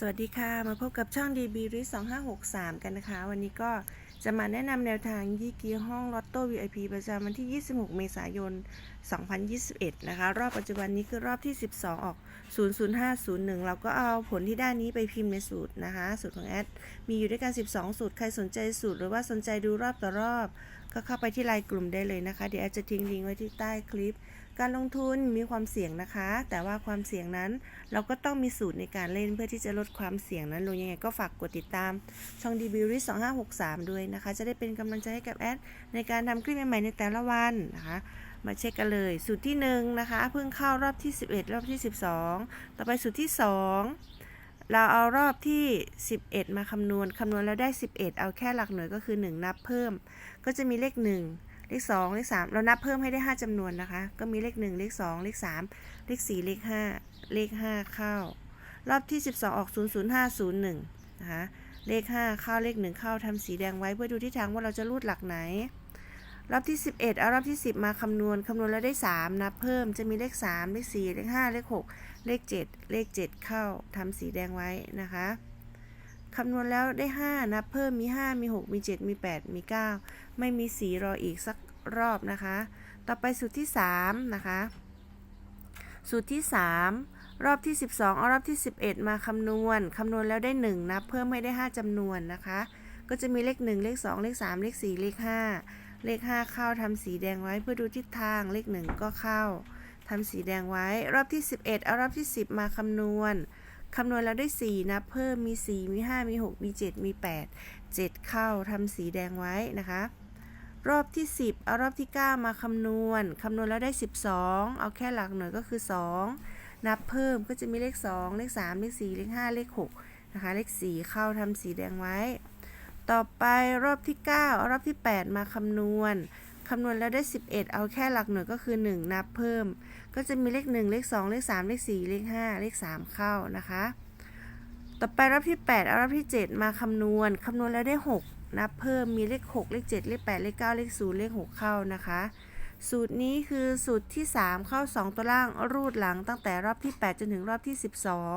สวัสดีค่ะ มาพบกับช่อง DB r i 2563 กันนะคะ วันนี้ก็จะมาแนะนำแนวทางยี่เกียร์ห้องลอตโต้ VIP ประจำวันที่ 26 เมษายน 2021 นะคะ รอบปัจจุบันนี้คือรอบที่ 12 ออก 00501 เราก็เอาผลที่ได้นี้ไปพิมพ์ในสูตรนะคะ สูตรของแอด มีอยู่ด้วยกัน 12 สูตร ใครสนใจสูตรหรือว่าสนใจดูรอบต่อรอบ ก็เข้าไปที่ไลน์กลุ่มได้เลยนะคะ เดี๋ยวแอดจะทิ้งลิงก์ไว้ที่ใต้คลิป การลงทุนมีความเสี่ยงนะคะ แต่ว่าความเสี่ยงนั้น เราก็ต้องมีสูตรในการเล่นเพื่อที่จะลดความเสี่ยงนั้นลงยังไงก็ฝากกดติดตาม ช่อง d b r i 2563 ด้วยนะคะ จะได้เป็นกำลังใจให้กับแอดในการทำคลิปใหม่ๆในแต่ละวันนะคะมาเช็คกันเลย สูตรที่1นะคะเพิ่งเข้ารอบที่ 11 รอบที่ 12 ต่อไปสูตรที่ 2 เราเอารอบที่ 11 มาคำนวณ คำนวณแล้วได้ 11 เอาแค่หลักหน่วยก็คือ 1 นับเพิ่ม ก็จะมีเลข 1 เลข 2 เลข 3 เรานับเพิ่มให้ได้ 5จำนวนนะคะ ก็มีเลข 1 เลข 2 เลข 3 เลข 4 เลข 5 เลข 5 เข้า รอบที่ 12 ออก 00501 นะคะ เลข 5 เข้า เลข 1 เข้าทำสีแดงไว้เพื่อดูทิศทางว่าเราจะรูดหลักไหน รอบที่ 11 เอารอบที่ 10 มาคำนวณ คำนวณแล้วได้ 3 นับเพิ่ม จะมีเลข 3 เลข 4 เลข 5 เลข 6 เลข 7 เลข 7 เข้าทำสีแดงไว้นะคะคำนวณแล้วได้ 5นับเพิ่มมี 5 มี 6 มี 7 มี 8 มี 9 ไม่มีสีรออีกสักรอบนะคะ ต่อไปสูตรที่ 3 นะคะ สูตรที่ 3 รอบที่ 12เอารอบที่ 11 มาคำนวณคำนวณแล้วได้ 1นับเพิ่มให้ได้ 5จำนวนนะคะ ก็จะมีเลข 1 เลข 2 เลข 3 เลข 4 เลข 5 เลข 5 เข้าทำสีแดงไว้เพื่อดูทิศทางเลข 1 ก็เข้า ทำสีแดงไว้รอบที่ 11 เอารอบที่ 10 มาคำนวณคำนวณแล้วได้ 4นับเพิ่มมี 4 มี 5 มี 6 มี 7 มี 8 7 เข้าทำสีแดงไว้นะคะ รอบที่ 10 เอารอบที่ 9 มาคำนวณคำนวณแล้วได้ 12 เอาแค่หลักหน่วยก็คือ 2 นับเพิ่มก็จะมีเลข 2 เลข 3 เลข 4 เลข 5 เลข 6 นะคะ เลข 4 เข้าทำสีแดงไว้ ต่อไปรอบที่ 9 เอารอบที่ 8 มาคำนวณ คำนวณแล้วได้ 11 เอาแค่หลักหน่วยก็คือ 1 นับเพิ่ม ก็จะมีเลข 1 เลข 2 เลข 3 เลข 4 เลข 5 เลข 3 เข้านะคะ ต่อไปรอบที่ 8 เอารอบที่ 7 มาคำนวณคำนวณแล้วได้ 6 นับเพิ่มมีเลข 6 เลข 7 เลข 8 เลข 9 เลข 0 เลข 6 เข้านะคะ สูตรนี้คือสูตรที่ 3 เข้า 2 ตัวล่างรูดหลังตั้งแต่รอบที่ 8 จนถึงรอบที่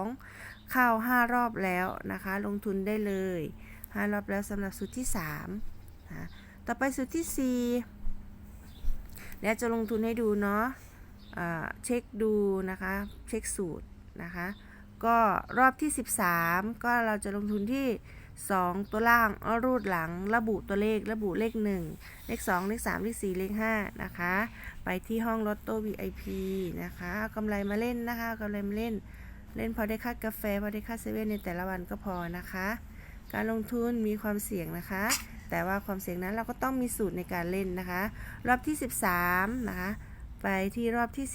12 เข้า 5 รอบแล้วนะคะ ลงทุนได้เลย 5 รอบแล้วสำหรับสูตรที่3นะต่อไปสูตรที่ 4 เดี๋ยวจะลงทุนให้ดูเนาะเช็คดูนะคะ เช็คสูตรนะคะ ก็รอบที่ 13 ก็เราจะลงทุนที่ 2 ตัวล่างรูดหลัง ระบุตัวเลข ระบุเลข 1 เลข 2 เลข 3 เลข 4 เลข 5 นะคะ ไปที่ห้องลอตโต้ VIP นะคะกำไรมาเล่นนะคะกำไรมาเล่น เล่นพอได้ค่ากาแฟ พอได้ค่าเซเว่นในแต่ละวันก็พอนะคะ การลงทุนมีความเสี่ยงนะคะ แต่ว่าความเสี่ยงนั้นเราก็ต้องมีสูตรในการเล่นนะคะ รอบที่ 13 นะคะ ไปที่รอบที่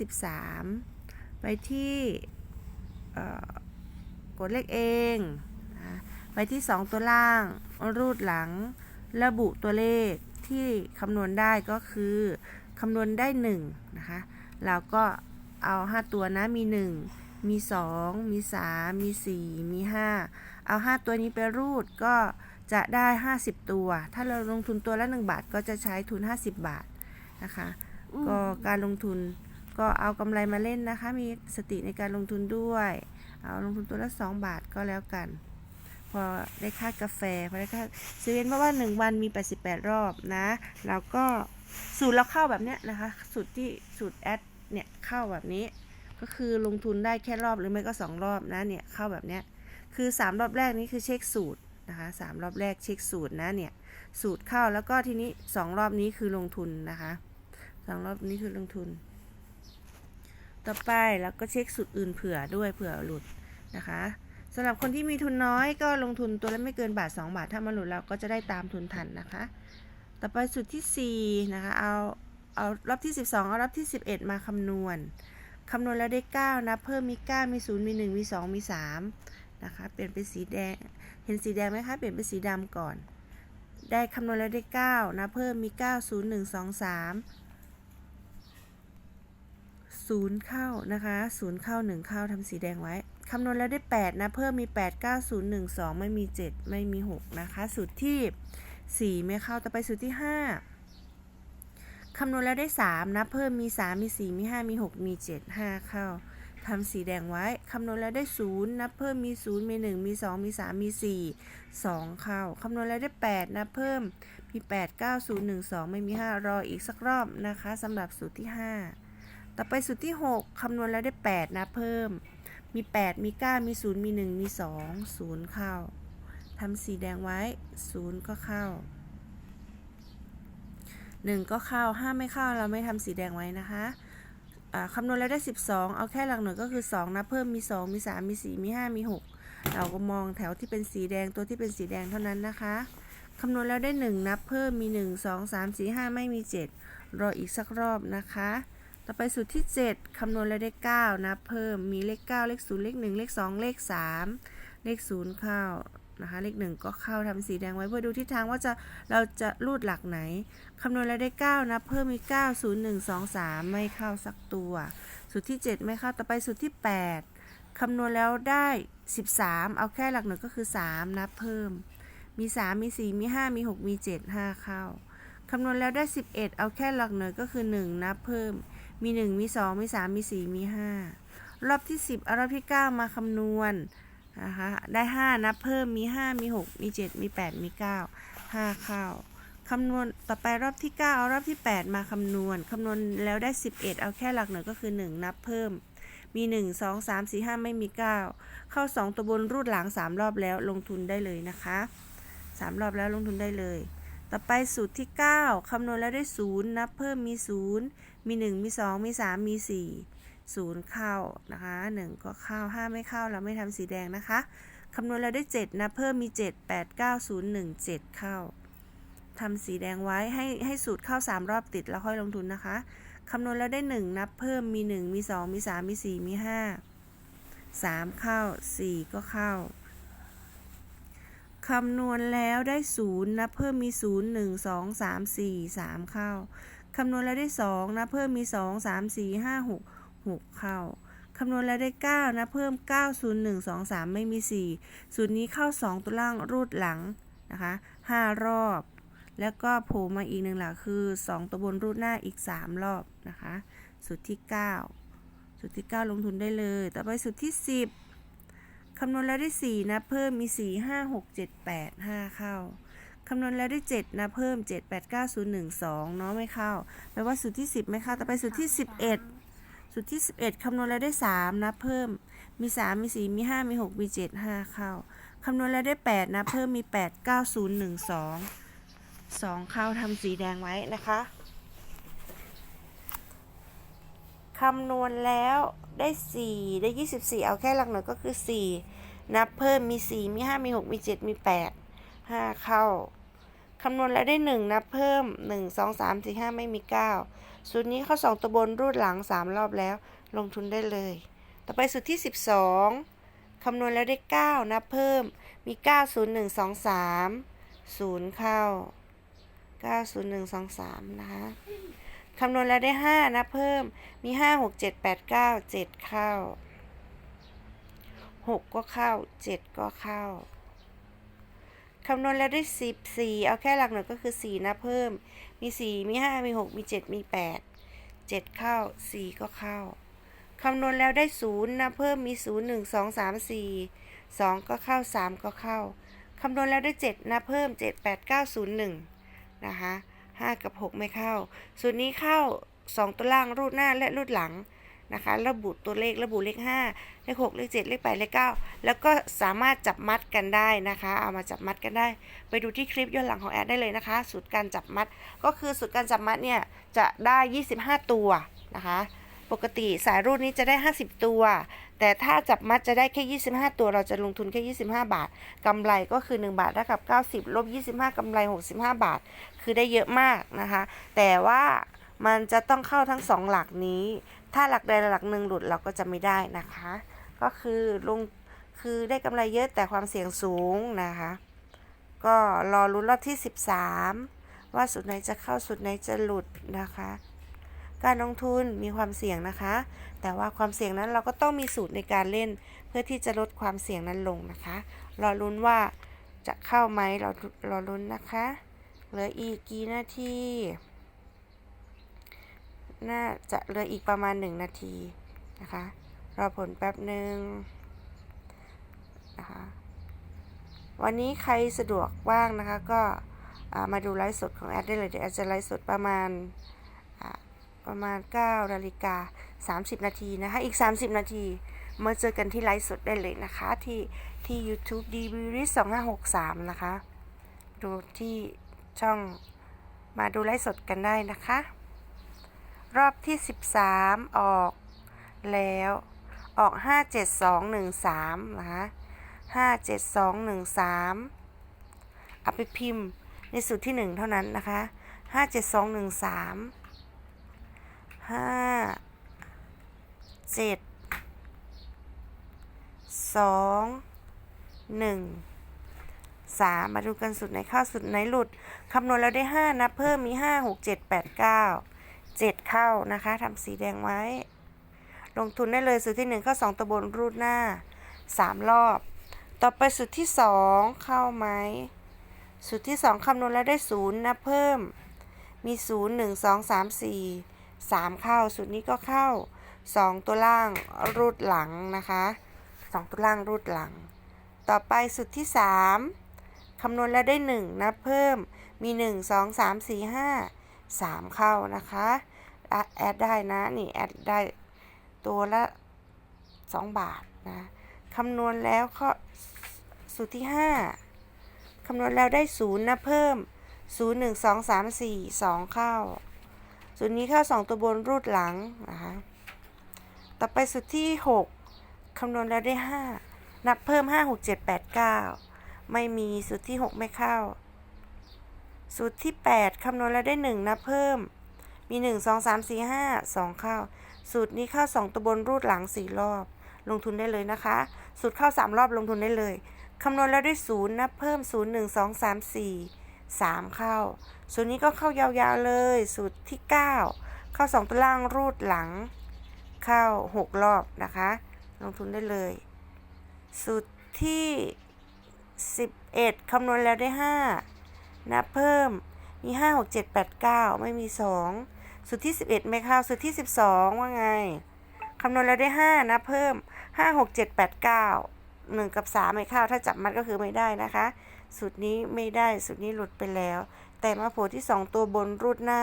13 ไปที่กดเลขเองนะไปที่ 2 ตัวล่าง รูดหลัง ระบุตัวเลขที่คำนวณได้ก็คือคำนวณได้ 1 นะคะ เราก็เอา 5 ตัวนะ มี 1 มี 2 มี 3 มี 4 มี 5 เอา 5 ตัวนี้ไปรูดก็ จะได้ 50 ตัว ถ้าเราลงทุนตัวละ 1 บาทก็จะใช้ทุน 50 บาทนะคะ ก็การลงทุนก็เอากำไรมาเล่นนะคะ มีสติในการลงทุนด้วย เอาลงทุนตัวละ 2 บาทก็แล้วกัน พอได้ค่ากาแฟ พอได้ค่าเซเว่นเพราะว่า 1 วันมี 88 รอบนะ แล้วก็สูตรเราเข้าแบบเนี้ยนะคะ สูตรที่สูตรแอดเนี่ยเข้าแบบนี้ ก็คือลงทุนได้แค่รอบหรือไม่ก็ 2 รอบนะเนี่ยเข้าแบบเนี้ย คือ 3 รอบแรกนี้คือเช็คสูตร นะคะสามรอบแรกเช็คสูตรนะเนี่ยสูตรเข้าแล้วก็ทีนี้2รอบนี้คือลงทุนนะคะสองรอบนี้คือลงทุน ต่อไปแล้วก็เช็คสูตรอื่นเผื่อด้วยเผื่อหลุดนะคะสำหรับคนที่มีทุนน้อยก็ลงทุนตัวละไม่เกินบาท 2 บาทถ้ามาหลุดเราก็จะได้ตามทุนทันนะคะ ต่อไปสูตรที่4นะคะเอาเอารอบที่ 12 เอารอบที่ 11 มาคำนวณคำนวณแล้วได้ 9 นะ เพิ่มมี 9 มี 0 มี 1 มี 2 มี 3 นะคะ เปลี่ยนเป็นสีแดง เห็นสีแดงไหมคะ เปลี่ยนเป็นสีดำก่อน ได้คำนวณแล้วได้ 9 นะ เพิ่มมี 9 0 1 2 3ศูนย์เข้านะคะศูนย์เข้าหนึ่งเข้าทำสีแดงไว้คำนวณแล้วได้ 8 นะ เพิ่มมี 8 9 0 1 2 ไม่มี 7 ไม่มี 6 นะคะ สูตรที่ 4 ไม่เข้า ต่อไปสูตรที่ 5 คำนวณแล้วได้ 3 นะ เพิ่มมี 3 มี 4 มี 5 มี 6 มี 7 5 เข้า ทำสีแดงไว้คำนวณแล้วได้ 0 นับเพิ่มมี 0 มี 1 มี 2 มี 3 มี 4 2 เข้าคำนวณแล้วได้ 8 นับเพิ่มมี 8 9 0 1 2 ไม่มี 5 รออีกสักรอบนะคะสำหรับสูตรที่ 5 ต่อไปสูตรที่ 6คำนวณแล้วได้ 8 นับเพิ่ม มี 8 มี 9 มี 0 มี 1 มี 2 0 เข้าทำสีแดงไว้ 0 ก็เข้า 1 ก็เข้า 5 ไม่เข้าเราไม่ทำสีแดงไว้นะคะ คำนวณแล้วได้ 12 เอาแค่หลักหน่วยก็คือ 2นับเพิ่มมี 2 มี 3 มี 4 มี 5 มี 6 เราก็มองแถวที่เป็นสีแดงตัวที่เป็นสีแดงเท่านั้นนะคะคำนวณแล้วได้ 1 นับเพิ่มมี 1 2 3 4 5 ไม่มี 7 รออีกสักรอบนะคะ ต่อไปสูตรที่ 7 คำนวณแล้วได้ 9 นับเพิ่มมีเลข 9 เลข 0 เลข 1 เลข 2 เลข 3 เลข 0 เข้า นะคะ เลข1ก็เข้าทำสีแดงไว้เพื่อดูทิศทางว่าจะเราจะรูดหลักไหนคำนวณแล้วได้ 9นับเพิ่มมี9 0 1 2 3 ไม่เข้าสักตัว สูตรที่ 7 ไม่เข้า ต่อไปสูตรที่ 8คำนวณแล้วได้ 13 เอาแค่หลักหน่วยก็คือ 3นับเพิ่ม มี 3 มี 4 มี 5 มี 6 มี 7 5 เข้าคำนวณแล้วได้ 11 เอาแค่หลักหน่วยก็คือ 1นับเพิ่ม มี 1 มี 2 มี 3 มี 4 มี 5 รอบที่ 10 เอารอบที่ 9 มาคำนวณ นะคะได้ 5 นับเพิ่มมี 5 มี 6 มี 7 มี 8 มี 9 5 เข้าคำนวณต่อไปรอบที่ 9 เอารอบที่ 8 มาคำนวณคำนวณแล้วได้ 11 เอาแค่หลักหน่วยก็คือ 1 นับเพิ่ม มี 1 2 3 4 5 ไม่มี 9 เข้า 2 ตัวบนรูดหลัง 3 รอบแล้วลงทุนได้เลยนะคะ 3 รอบแล้วลงทุนได้เลยต่อไปสูตรที่ 9 คำนวณแล้วได้ 0 นับเพิ่มมี 0 มี 1 มี 2 มี 3 มี 4 0 เข้านะคะ 1 ก็เข้า 5 ไม่เข้าเราไม่ทำสีแดงนะคะคำนวณแล้วได้ 7นับเพิ่มมี 7 8 9 0 1 7 เข้าทำสีแดงไว้ให้ให้สูตรเข้า 3 รอบติดแล้วค่อยลงทุนนะคะคำนวณแล้วได้ 1 นับเพิ่มมี 1 มี 2 มี 3 มี 4 มี 5 3 เข้า 4 ก็เข้าคำนวณแล้วได้ 0 นับเพิ่มมี 0 1 2 3 4 3 เข้าคำนวณแล้วได้ 2 นับเพิ่มมี 2 3 4 5 6 6 เข้าคำนวณแล้วได้ 9นับเพิ่ม 9 0 1 2 3 ไม่มี 4 สูตรนี้เข้า 2 ตัวล่างรูดหลังนะคะ 5 รอบ แล้วก็โผล่มาอีกหนึ่งหลักคือ 2 ตัวบนรูดหน้าอีก 3 รอบนะคะ สูตรที่ 9 สูตรที่ 9 ลงทุนได้เลย ต่อไปสูตรที่ 10 คำนวณแล้วได้ 4นับเพิ่มมี 4 5 6 7 8 5 เข้าคำนวณแล้วได้ 7นับเพิ่ม 7 8 9 0 1 2 เนาะไม่เข้าแปลว่าสูตรที่ 10 ไม่เข้า ต่อไปสูตรที่ 11 สูตรที่ 11 คำนวณแล้วได้ 3นับเพิ่ม มี 3 มี 4 มี 5 มี 6 มี 7 5 เข้า คำนวณแล้วได้ 8นับเพิ่มมี 8 9 0 1 2 2 เข้าทำสีแดงไว้นะคะ คำนวณแล้วได้ 4 ได้ 24 เอาแค่หลักหน่วยก็คือ 4 นับเพิ่มมี 4 มี 5 มี 6 มี 7 มี 8 5 เข้า คำนวณแล้วได้ 1 นับเพิ่ม 1 2 3 4 5 ไม่มี 9 สูตรนี้เข้า2ตัวบนรูดหลัง 3 รอบแล้ว ลงทุนได้เลย ต่อไปสูตรที่ 12 คำนวณแล้วได้ 9 นับเพิ่ม มี 9 0 1 2 3 0 เข้า 9 0 1 2 3 นะคะ คำนวณแล้วได้ 5 นับเพิ่ม มี 5 6 7 8 9 7 เข้า 6 ก็เข้า 7 ก็เข้า คำนวณแล้วได้10 4เอาแค่หลักหน่วยก็คือ4นับเพิ่ม มี4มี5มี6มี7มี8 7เข้า4ก็เข้าคำนวณแล้วได้0นับเพิ่มมี0 1 2 3 4 2ก็เข้า3ก็เข้าคำนวณแล้วได้7นับเพิ่ม7 8 9 0 1นะคะ5กับ6ไม่เข้า สูตรนี้เข้า2ตัวล่างรูดหน้าและรูดหลัง นะคะ ระบุตัวเลขระบุเลข 5 เลข 6 เลข 7 เลข 8 เลข 9 แล้วก็สามารถจับมัดกันได้นะคะ เอามาจับมัดกันได้ ไปดูที่คลิปย้อนหลังของแอดได้เลยนะคะ สูตรการจับมัด ก็คือสูตรการจับมัดเนี่ยจะได้ 25 ตัวนะคะ ปกติสายรูดนี้จะได้ 50 ตัว แต่ถ้าจับมัดจะได้แค่ 25 ตัว เราจะลงทุนแค่ 25 บาทกำไรก็คือ 1 บาทเท่ากับ 90 ลบ 25กำไร 65 บาท คือได้เยอะมากนะคะ แต่ว่ามันจะต้องเข้าทั้ง 2 หลักนี้ ถ้าหลักใดหลักหนึ่งหลุดเราก็จะไม่ได้นะคะ ก็คือลงคือได้กำไรเยอะแต่ความเสี่ยงสูงนะคะ ก็รอรุ้นรอบที่ 13 ว่าสุดไหนจะเข้าสุดไหนจะหลุดนะคะ การลงทุนมีความเสี่ยงนะคะ แต่ว่าความเสี่ยงนั้นเราก็ต้องมีสูตรในการเล่น เพื่อที่จะลดความเสี่ยงนั้นลงนะคะ รอลุ้นว่าจะเข้าไหมเรารอลุ้นนะคะ เหลืออีกกี่นาที น่าจะเหลืออีกประมาณ 1 นาทีนะคะรอผลแป๊บหนึ่งนะคะวันนี้ใครสะดวกว่างนะคะก็มาดูไลฟ์สดของแอดได้เลยเดี๋ยวแอดจะไลฟ์สดประมาณประมาณ9นาฬิกา30 นาทีนะคะอีก 30 นาทีมาเจอกันที่ไลฟ์สดได้เลยนะคะที่ที่ YouTube d b r i s 2563 นะคะ ดูที่ช่องมาดูไลฟ์สดกันได้นะคะ รอบที่ 13 ออกแล้วออก 57213 นะคะ 57213 เอาไปพิมพ์ในสูตรที่ 1 เท่านั้นนะคะ 57213 5 7 2 1 3 มาดูกันสูตรไหนเข้าสูตรไหนหลุด คำนวณแล้วได้ 5นับเพิ่มมี 5 6 7 8 9 7 เข้านะคะทำสีแดงไว้ ลงทุนได้เลยสูตรที่ 1 เข้า 2ตัวบนรูดหน้า 3 รอบ ต่อไปสูตรที่ 2 เข้าไหมสูตรที่ 2คำนวณแล้วได้0นับเพิ่ม มี 0 1 2 3 4 3 เข้าสูตรนี้ก็เข้า 2 ตัวล่างรูดหลังนะคะ2ตัวล่างรูดหลัง ต่อไปสูตรที่ 3คำนวณแล้วได้ 1นับเพิ่มมี 1 2 3 4 5 3 เข้านะคะแอดได้นะนี่แอดได้ตัวละ 2 บาทนะคำนวณแล้วก็สูตรที่ 5คำนวณแล้วได้0นับเพิ่ม 0 1 2 3 4 2 เข้าสูตรนี้เข้า 2 ตัวบนรูดหลังนะคะต่อไปสูตรที่ 6คำนวณแล้วได้ 5 นับเพิ่ม 5 6 7 8 9 ไม่มีสูตรที่ 6 ไม่เข้า สูตรที่ 8 คำนวณแล้วได้ 1นับเพิ่ม มี 1 2 3 4 5 2 เข้า สูตรนี้เข้า 2 ตัวบนรูดหลัง 4 รอบ ลงทุนได้เลยนะคะ สูตรเข้า 3 รอบลงทุนได้เลย คำนวณแล้วได้ 0นับเพิ่ม 0 1 2 3 4 3 เข้า สูตรนี้ก็เข้ายาวๆเลย สูตรที่ 9 เข้า 2 ตัวล่างรูดหลัง เข้า 6 รอบนะคะ ลงทุนได้เลย สูตรที่ 11 คำนวณแล้วได้ 5 นับเพิ่มมี5 6 7 8 9ไม่มี2สูตรที่11ไม่เข้าสูตรที่12ว่าไงคำนวณแล้วได้5นับเพิ่ม5 6 7 8 9 1กับ3ไม่เข้าถ้าจับมัดก็คือไม่ได้นะคะสูตรนี้ไม่ได้สูตรนี้หลุดไปแล้ว แต่มาโผล่ที่2ตัวบนรูดหน้า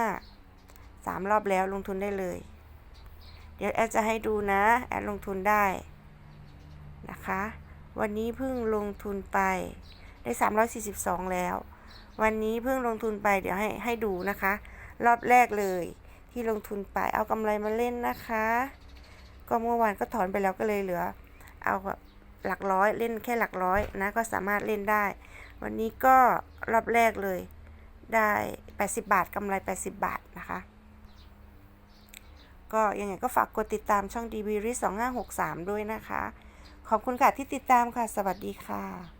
3รอบแล้วลงทุนได้เลย เดี๋ยวแอดจะให้ดูนะ แอดลงทุนได้นะคะ วันนี้เพิ่งลงทุนไปได้ 342 แล้ว วันนี้เพิ่งลงทุนไปเดี๋ยวให้ให้ดูนะคะ รอบแรกเลย ที่ลงทุนไปเอากำไรมาเล่นนะคะ ก็เมื่อวานก็ถอนไปแล้วก็เลยเหลือ เอาแบบหลักร้อยเล่นแค่หลักร้อยนะก็สามารถเล่นได้ วันนี้ก็รอบแรกเลย ได้ 80 บาทกำไร 80 บาทนะคะ ก็ยังไงก็ฝากกดติดตามช่อง d b r 2563 ด้วยนะคะ ขอบคุณค่ะที่ติดตามค่ะ สวัสดีค่ะ